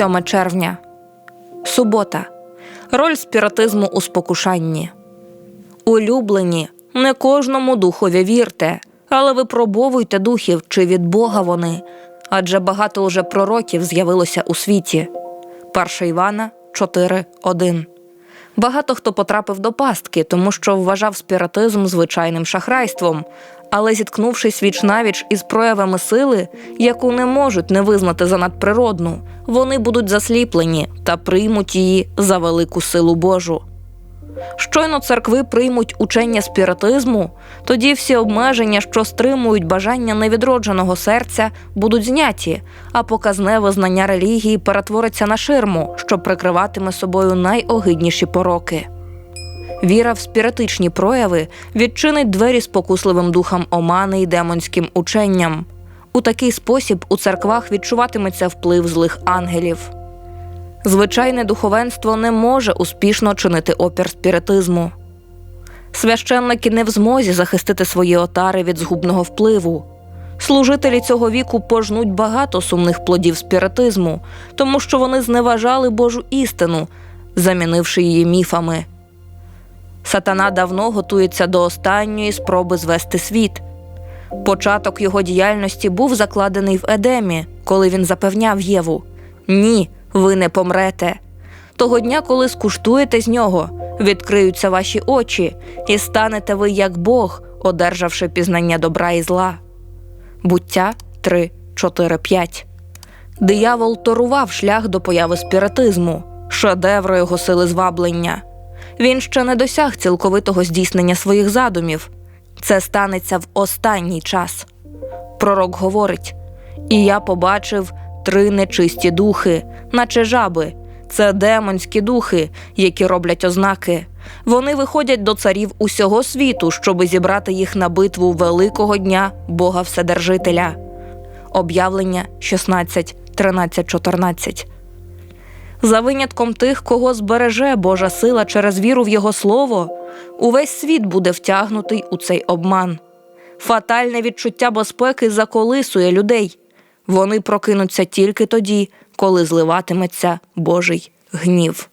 7 червня. Субота. Роль спіратизму у спокушанні. Улюблені, не кожному духові вірте, але випробовуйте духів, чи від Бога вони, адже багато уже пророків з'явилося у світі. 1 Івана 4.1 Багато хто потрапив до пастки, тому що вважав спіратизм звичайним шахрайством, але зіткнувшись віч навіч із проявами сили, яку не можуть не визнати за надприродну, вони будуть засліплені та приймуть її за велику силу Божу. Щойно церкви приймуть учення спіратизму, тоді всі обмеження, що стримують бажання невідродженого серця, будуть зняті, а показне визнання релігії перетвориться на ширму, що прикриватиме собою найогидніші пороки. Віра в спіритичні прояви відчинить двері спокусливим духам омани й демонським ученням. У такий спосіб у церквах відчуватиметься вплив злих ангелів. Звичайне духовенство не може успішно чинити опір спіритизму. Священники не в змозі захистити свої отари від згубного впливу. Служителі цього віку пожнуть багато сумних плодів спіритизму, тому що вони зневажали Божу істину, замінивши її міфами. Сатана давно готується до останньої спроби звести світ. Початок його діяльності був закладений в Едемі, коли він запевняв Єву: Ні, ви не помрете. Того дня, коли скуштуєте з нього, відкриються ваші очі, і станете ви як Бог, одержавши пізнання добра і зла. Буття 3, 4, 5 Диявол торував шлях до появи спіритизму, шедевру його сили зваблення. Він ще не досяг цілковитого здійснення своїх задумів. Це станеться в останній час. Пророк говорить: І я побачив три нечисті духи, наче жаби. Це демонські духи, які роблять ознаки. Вони виходять до царів усього світу, щоби зібрати їх на битву великого дня Бога Вседержителя. Об'явлення 16, 13, 14 за винятком тих, кого збереже Божа сила через віру в Його слово, увесь світ буде втягнутий у цей обман. Фатальне відчуття безпеки заколисує людей. Вони прокинуться тільки тоді, коли зливатиметься Божий гнів.